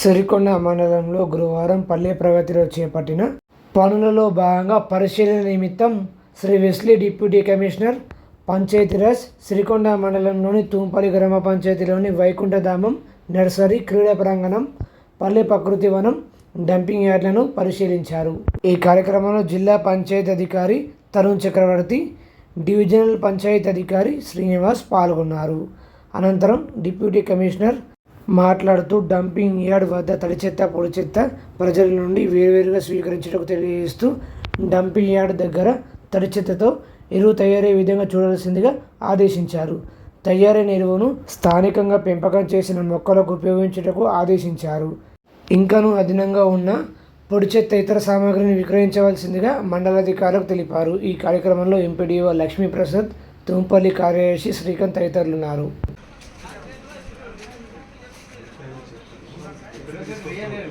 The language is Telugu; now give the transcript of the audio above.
సిరికొండ మండలంలో గురువారం పల్లె ప్రగతిలో చేపట్టిన పనులలో భాగంగా పరిశీలన నిమిత్తం Shri Wesley deputy commissioner Panchayati Raj Sirikonda మండలంలోని తూంపల్లి గ్రామ పంచాయతీలోని వైకుంఠధామం నర్సరీ క్రీడా ప్రాంగణం పల్లె ప్రకృతి వనం డంపింగ్ యార్డ్లను పరిశీలించారు. ఈ కార్యక్రమంలో జిల్లా పంచాయతీ అధికారి తరుణ్ చక్రవర్తి డివిజనల్ పంచాయతీ అధికారి శ్రీనివాస్ పాల్గొన్నారు. అనంతరం డిప్యూటీ కమిషనర్ మాట్లాడుతూ డంపింగ్ యార్డ్ వద్ద తడి చెత్త పొడి చెత్త ప్రజల నుండి వేరువేరుగా స్వీకరించడానికి తెలియజేస్తూ డంపింగ్ యార్డ్ దగ్గర తడి చెత్తతో ఎరువు తయారయ్యే విధంగా చూడాల్సిందిగా ఆదేశించారు. తయారైన ఎరువును స్థానికంగా పెంపకం చేసిన మొక్కలకు ఉపయోగించుటకు ఆదేశించారు. ఇంకనూ అదనంగా ఉన్న పొడి చెత్త ఇతర సామాగ్రిని విక్రయించవలసిందిగా మండలాధికారులకు తెలిపారు. ఈ కార్యక్రమంలో ఎంపీడీఓ లక్ష్మీప్రసాద్ తుంపల్లి కార్యదర్శి Srikanth తదితరులున్నారు. Pero se el el?